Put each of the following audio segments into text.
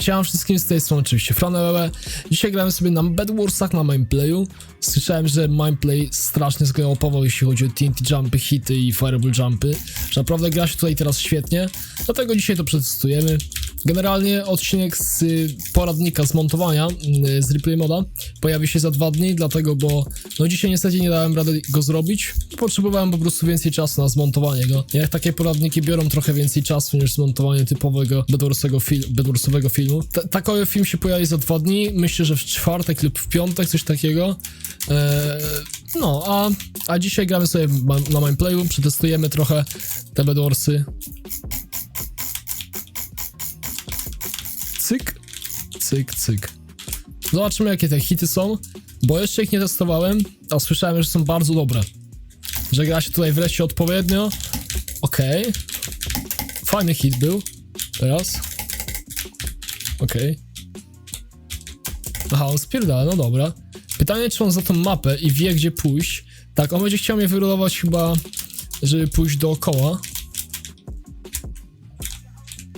Siema wszystkim z tej strony oczywiście Franelele. Dzisiaj grałem sobie na Bedwarsach na Mindplayu. Słyszałem, że Mindplay strasznie zgalopował jeśli chodzi o TNT jumpy, hity i fireball jumpy. Że naprawdę gra się tutaj teraz świetnie. Dlatego dzisiaj to przetestujemy. Generalnie odcinek z y, poradnika z montowania y, z replay moda pojawi się za dwa dni, dlatego bo no dzisiaj niestety nie dałem rady go zrobić. Potrzebowałem po prostu więcej czasu na zmontowanie go. Jak takie poradniki biorą trochę więcej czasu niż zmontowanie typowego Bedwarsowego, fil filmu. T takowy film się pojawi za dwa dni, myślę, że w czwartek lub w piątek, coś takiego. Eee, no, a, a dzisiaj gramy sobie na Mindplayu, przetestujemy trochę te Bedwarsy. Cyk, cyk, cyk. Zobaczymy, jakie te hity są, bo jeszcze ich nie testowałem, a słyszałem, że są bardzo dobre. Że gra się tutaj wreszcie odpowiednio. Okej. Fajny hit był. Teraz. Okej. Aha, on spierdala, no dobra. Pytanie, czy on za tą mapę i wie, gdzie pójść. Tak, on będzie chciał mnie wyrulować chyba, żeby pójść dookoła.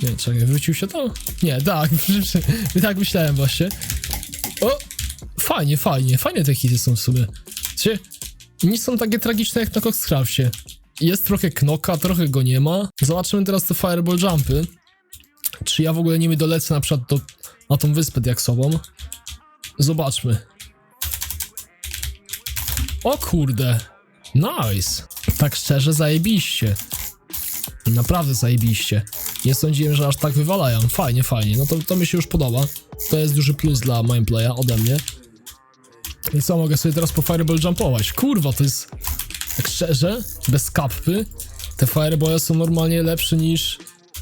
Nie, czekaj, wrócił się tam? Nie, tak, tak myślałem właśnie. O, fajnie, fajnie, fajne te hity są w sumie. Znaczy, nie są takie tragiczne jak na Coxcrafcie. Jest trochę knoka, trochę go nie ma. Zobaczymy teraz te fireball jumpy. Czy ja w ogóle nimi dolecę na przykład do, na tą wyspę diaksową. Zobaczmy. O kurde. Nice. Tak szczerze, zajebiście. Naprawdę zajebiście. Nie sądziłem, że aż tak wywalają. Fajnie, fajnie. No to, to mi się już podoba. To jest duży plus dla Mindplaya ode mnie. I co, mogę sobie teraz po Fireball jumpować? Kurwa, to jest... Tak szczerze, bez kapy, te Fireball są normalnie lepsze niż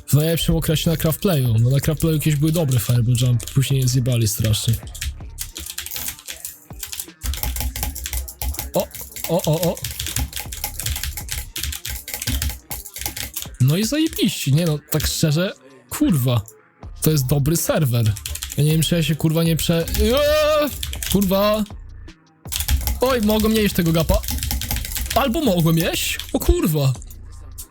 w najlepszym okresie na Craftplayu. No na Craftplayu jakieś były dobre Fireball jump, później je zjebali strasznie. O, o, o, o. No i zajebiście, nie no, tak szczerze, kurwa, to jest dobry serwer. Ja nie wiem, czy ja się kurwa nie prze... Eee, kurwa. Oj, mogłem nie jeść tego gapa. Albo mogłem jeść? O kurwa.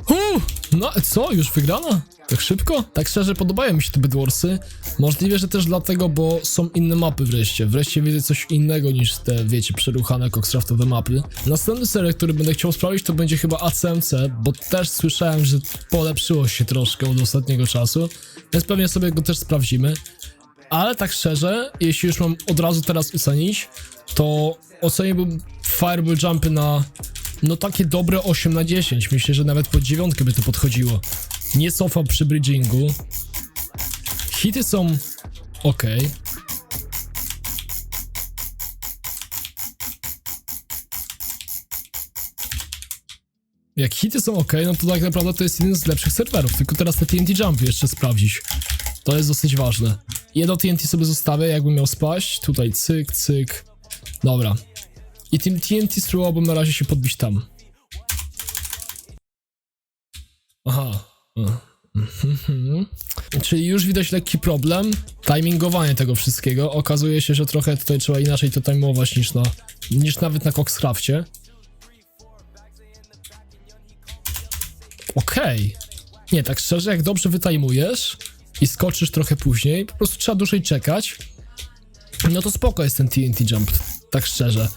Huh, no co, już wygrana? Tak szybko? Tak szczerze podobają mi się te Bedwarsy. Możliwe, że też dlatego, bo są inne mapy wreszcie. Wreszcie widzę coś innego niż te, wiecie, przeruchane Coxcraftowe mapy. Następny serial, który będę chciał sprawdzić, to będzie chyba ACMC, bo też słyszałem, że polepszyło się troszkę od ostatniego czasu, więc pewnie sobie go też sprawdzimy. Ale tak szczerze, jeśli już mam od razu teraz ocenić, to oceniłbym Fireball Jumpy na no takie dobre 8 na 10. Myślę, że nawet pod dziewiątkę by to podchodziło. Nie cofał przy bridgingu. Hity są ok. Jak hity są ok, no to tak naprawdę to jest jeden z lepszych serwerów. Tylko teraz te TNT Jumpy jeszcze sprawdzić. To jest dosyć ważne. Jedno TNT sobie zostawię, jakbym miał spaść. Tutaj cyk, cyk. Dobra. I tym TNT spróbowałbym na razie się podbić tam. Aha. Mhm. Czyli już widać lekki problem. Timingowanie tego wszystkiego. Okazuje się, że trochę tutaj trzeba inaczej to timeować niż na, niż nawet na Coxcrafcie. Okej. Nie, tak szczerze, jak dobrze wytajmujesz i skoczysz trochę później, po prostu trzeba dłużej czekać, no to spoko jest ten TNT Jump, tak szczerze.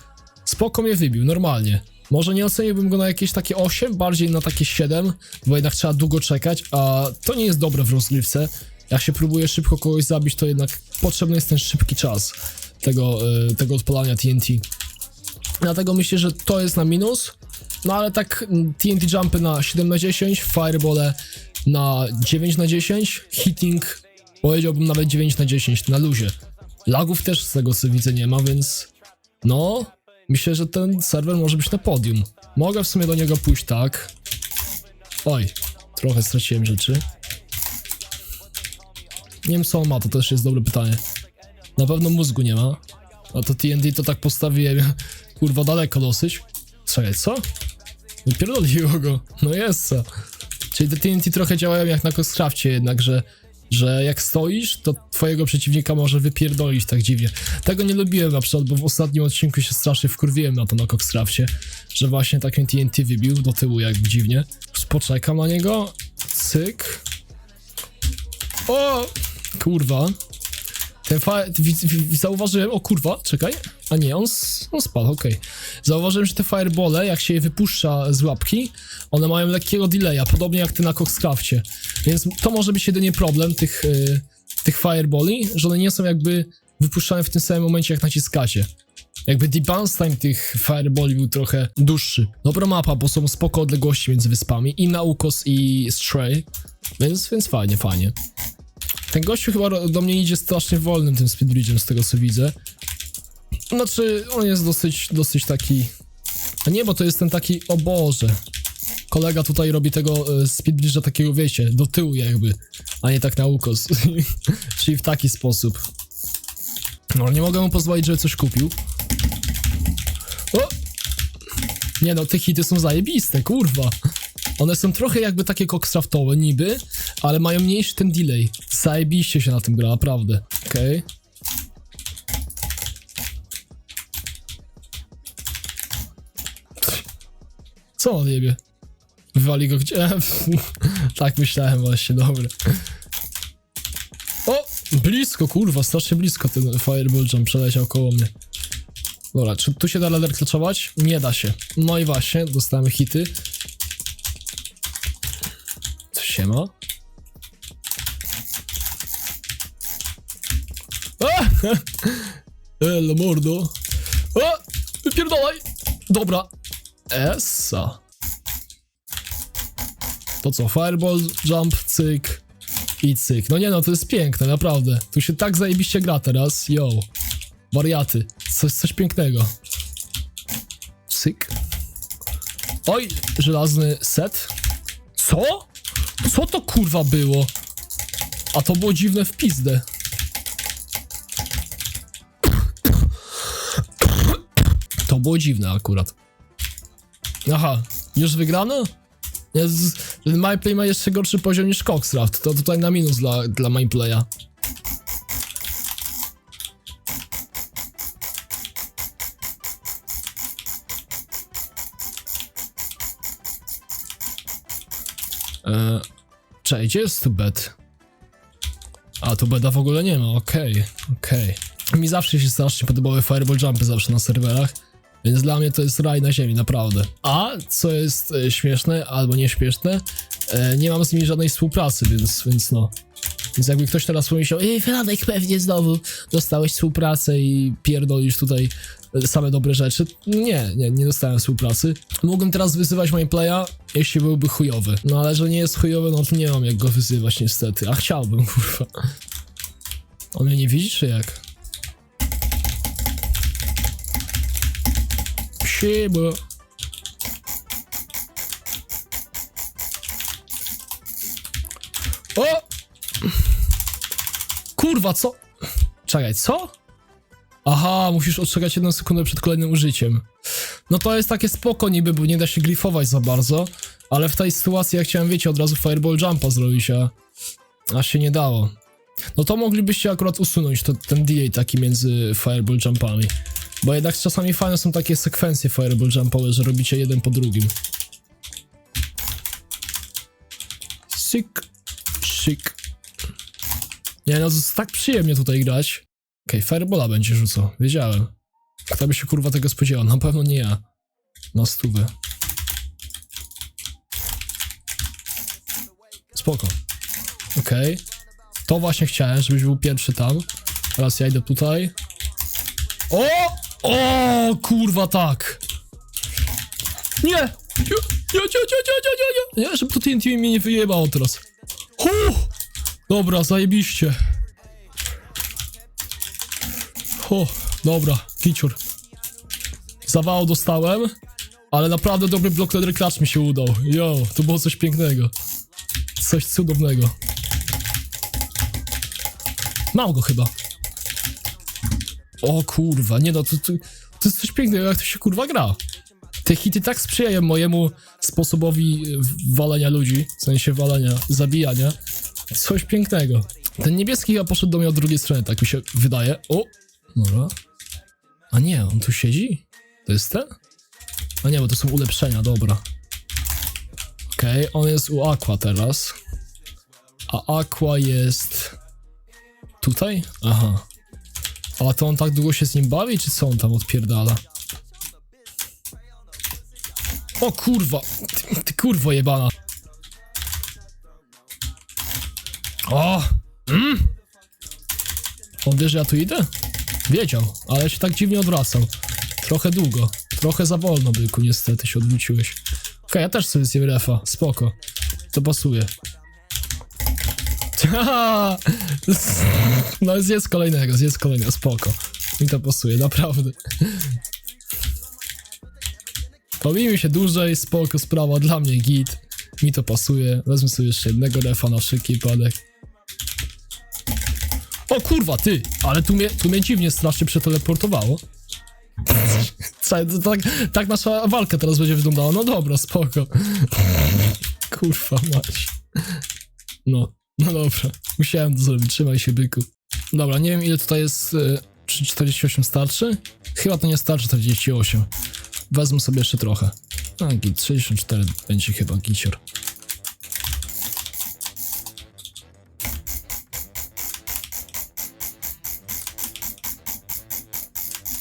Spoko mnie wybił, normalnie. Może nie oceniłbym go na jakieś takie 8, bardziej na takie 7, bo jednak trzeba długo czekać, a to nie jest dobre w rozgrywce. Jak się próbuje szybko kogoś zabić, to jednak potrzebny jest ten szybki czas tego, y, tego odpalania TNT. Dlatego myślę, że to jest na minus. No ale tak mm, TNT jumpy na 7 na 10, firebole na 9 na 10, hitting powiedziałbym nawet 9 na 10 na luzie. Lagów też z tego co widzę nie ma, więc no myślę, że ten serwer może być na podium. Mogę w sumie do niego pójść tak. Oj, trochę straciłem rzeczy. Nie wiem co on ma, to też jest dobre pytanie. Na pewno mózgu nie ma. A to TNT to tak postawiłem, kurwa daleko dosyć. Czekaj, co? Wypierdoliło go. No jest co. Czyli te TNT trochę działają jak na Coxcrafcie jednak, że, że jak stoisz, to twojego przeciwnika może wypierdolić tak dziwnie. Tego nie lubiłem na przykład, bo w ostatnim odcinku się strasznie wkurwiłem na to na Coxcrafcie, że właśnie takim TNT wybił do tyłu jak dziwnie. Poczekam na niego. Cyk. O! Kurwa. Ten fa- zauważyłem, o kurwa, czekaj. A nie, on, on spadł, okej. Zauważyłem, że te firebole, jak się je wypuszcza z łapki, one mają lekkiego delaya, podobnie jak ty na Coxcrafcie. Więc to może być jedynie problem tych, y, tych fireboli, że one nie są jakby wypuszczane w tym samym momencie, jak naciskacie. Jakby debounce time tych fireboli był trochę dłuższy. Dobra mapa, bo są spoko odległości między wyspami. I Naukos i Stray. Więc, więc fajnie, fajnie. Ten gościu chyba do mnie idzie strasznie wolnym tym speedbridge'em z tego co widzę. Znaczy, on jest dosyć, dosyć taki... A nie, bo to jest ten taki, o Boże. Kolega tutaj robi tego e, speedbridge'a takiego, wiecie, do tyłu jakby, a nie tak na ukos. Czyli w taki sposób. No, nie mogę mu pozwolić, żeby coś kupił. O! Nie no, te hity są zajebiste, kurwa. One są trochę jakby takie coxcraftowe niby, ale mają mniejszy ten delay. Zajebiście się na tym gra, naprawdę. Okej. Co on jebie? Wywali go gdzie? tak myślałem właśnie, dobra. O! Blisko, kurwa, strasznie blisko ten fireball jump przeleciał koło mnie. Dobra, czy tu się da ladder klaczować? Nie da się. No i właśnie, dostałem hity. Co się ma? A! Elo mordo. O! Wypierdolaj! Dobra. Essa. To co, fireball, jump, cyk i cyk. No nie no, to jest piękne, naprawdę. Tu się tak zajebiście gra teraz, yo. Wariaty. Coś, coś pięknego. Cyk. Oj, żelazny set. Co? Co to kurwa było? A to było dziwne w pizdę. To było dziwne akurat. Aha, już wygrano? Jest, MyPlay ma jeszcze gorszy poziom niż Coxcraft. To tutaj na minus dla, dla MyPlaya. Cześć, gdzie jest tu? A, tu beda w ogóle nie ma, okej, okej. Mi zawsze się strasznie podobały fireball jumpy zawsze na serwerach, więc dla mnie to jest raj na ziemi, naprawdę. A, co jest e, śmieszne, albo nieśmieszne, e, nie mam z nimi żadnej współpracy, więc, więc no. Więc jakby ktoś teraz pomyślał, ej, Fradek, pewnie znowu dostałeś współpracę i pierdolisz tutaj same dobre rzeczy. Nie, nie, nie dostałem współpracy. Mógłbym teraz wyzywać playa, jeśli byłby chujowy. No ale że nie jest chujowy, no to nie mam jak go wyzywać niestety. A chciałbym, kurwa. On mnie nie widzi, czy jak? Siema. O! Kurwa, co? Czekaj, co? Aha, musisz odczekać jedną sekundę przed kolejnym użyciem. No to jest takie spoko niby, bo nie da się glifować za bardzo, ale w tej sytuacji ja chciałem, wiecie, od razu fireball jumpa zrobić, a, a się nie dało. No to moglibyście akurat usunąć to, ten delay taki między fireball jumpami. Bo jednak czasami fajne są takie sekwencje fireball jumpowe, że robicie jeden po drugim. Sik, sik. Nie no, to jest tak przyjemnie tutaj grać. Okej, firebola będzie rzucał, wiedziałem. Kto by się kurwa tego spodziewał? Na pewno nie ja. Na stówę. Spoko. Okej. To właśnie chciałem, żebyś był pierwszy tam. Teraz ja idę tutaj. O! O! Kurwa tak! Nie! Nie, nie, nie, nie, nie, nie, nie, żeby to TNT mnie nie wyjebało teraz. Hu! Dobra, zajebiście. O, dobra, kiciur. Zawału dostałem, ale naprawdę dobry blok leather clutch mi się udał. Yo, to było coś pięknego. Coś cudownego. Mam go chyba. O kurwa, nie no, to, to, to jest coś pięknego, jak to się kurwa gra. Te hity tak sprzyjają mojemu sposobowi e, walenia ludzi, w sensie walenia, zabijania. Coś pięknego. Ten niebieski chyba poszedł do mnie od drugiej strony, tak mi się wydaje. O! Dobra. A nie, on tu siedzi? To jest ten? A nie, bo to są ulepszenia, dobra. Okej, on jest u Aqua teraz. A Aqua jest... Tutaj? Aha. A to on tak długo się z nim bawi, czy co on tam odpierdala? O kurwa! Ty, ty kurwo jebana! O! Mm. On wie, że ja tu idę? Wiedział, ale się tak dziwnie odwracał. Trochę długo. Trochę za wolno, byku, niestety się odwróciłeś. Okej, ja też sobie zjem refa, spoko. To pasuje. No zjedz kolejnego, zjedz kolejnego, spoko. Mi to pasuje, naprawdę. Pobijmy się dłużej, spoko sprawa, dla mnie git. Mi to pasuje, wezmę sobie jeszcze jednego refa na wszelki wypadek. Kurwa, ty! Ale tu mnie, tu mnie dziwnie strasznie przeteleportowało. Tak, tak nasza walka teraz będzie wyglądała. No dobra, spoko. Kurwa mać. No, no dobra. Musiałem to zrobić, trzymaj się byku. Dobra, nie wiem ile tutaj jest... y, Czy 48 starczy? Chyba to nie starczy 48. Wezmę sobie jeszcze trochę. A, git, 64 będzie chyba gicior.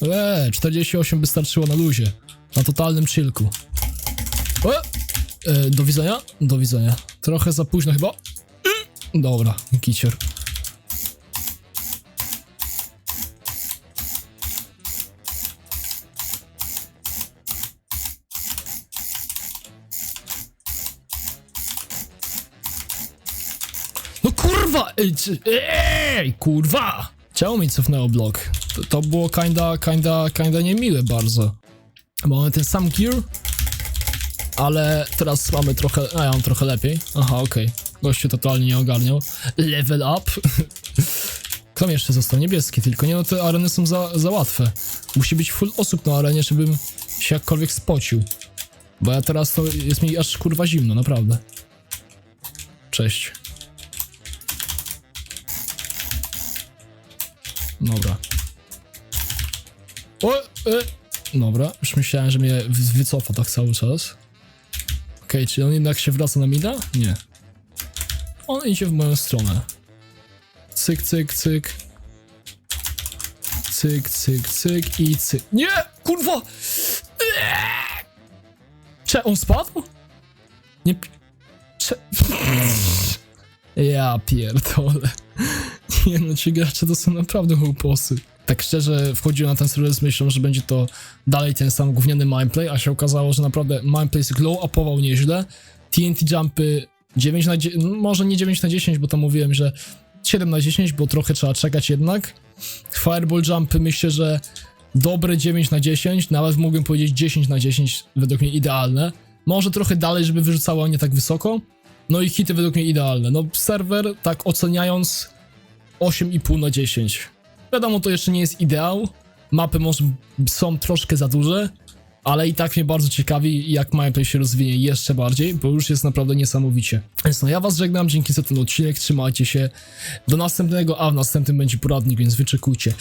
Eee, 48 by starczyło na luzie. Na totalnym chillku. O! E, do widzenia? Do widzenia. Trochę za późno chyba. Mm, Dobra, kicior. No kurwa! Ej kurwa! Czemu mi cofnęło blok? To, było kinda, kinda, kinda niemiłe bardzo. Mamy ten sam gear, ale teraz mamy trochę, a ja mam trochę lepiej. Aha, okej. Gościu totalnie nie ogarniał. Level up. Kto jeszcze został? Niebieski tylko. Nie no, te areny są za, za łatwe. Musi być full osób na arenie, żebym się jakkolwiek spocił. Bo ja teraz to jest mi aż kurwa zimno, naprawdę. Cześć. Dobra. O, e, dobra, już myślałem, że mnie wy- wycofa tak cały czas. Okej, czy on jednak się wraca na mida? Nie. On idzie w moją stronę. Cyk, cyk, cyk. Cyk, cyk, cyk i cyk. Nie! Kurwa! Cze, on spadł? Nie... Cze... Ja pierdolę. Nie no, ci gracze to są naprawdę głuposy. Tak szczerze wchodziłem na ten serwer z myślą, że będzie to dalej ten sam gówniany mindplay, a się okazało, że naprawdę mindplay glow upował nieźle. TNT jumpy 9 na 10, może nie 9 na 10, bo tam mówiłem, że 7 na 10, bo trochę trzeba czekać jednak. Fireball jumpy myślę, że dobre 9 na 10, nawet mógłbym powiedzieć 10 na 10, według mnie idealne. Może trochę dalej, żeby wyrzucało nie tak wysoko. No i hity według mnie idealne. No serwer, tak oceniając, 8,5 na 10. Wiadomo, to jeszcze nie jest ideał. Mapy może są troszkę za duże, ale i tak mnie bardzo ciekawi, jak Mindplay się rozwinie jeszcze bardziej, bo już jest naprawdę niesamowicie. Więc no, ja was żegnam, dzięki za ten odcinek, trzymajcie się. Do następnego, a w następnym będzie poradnik, więc wyczekujcie.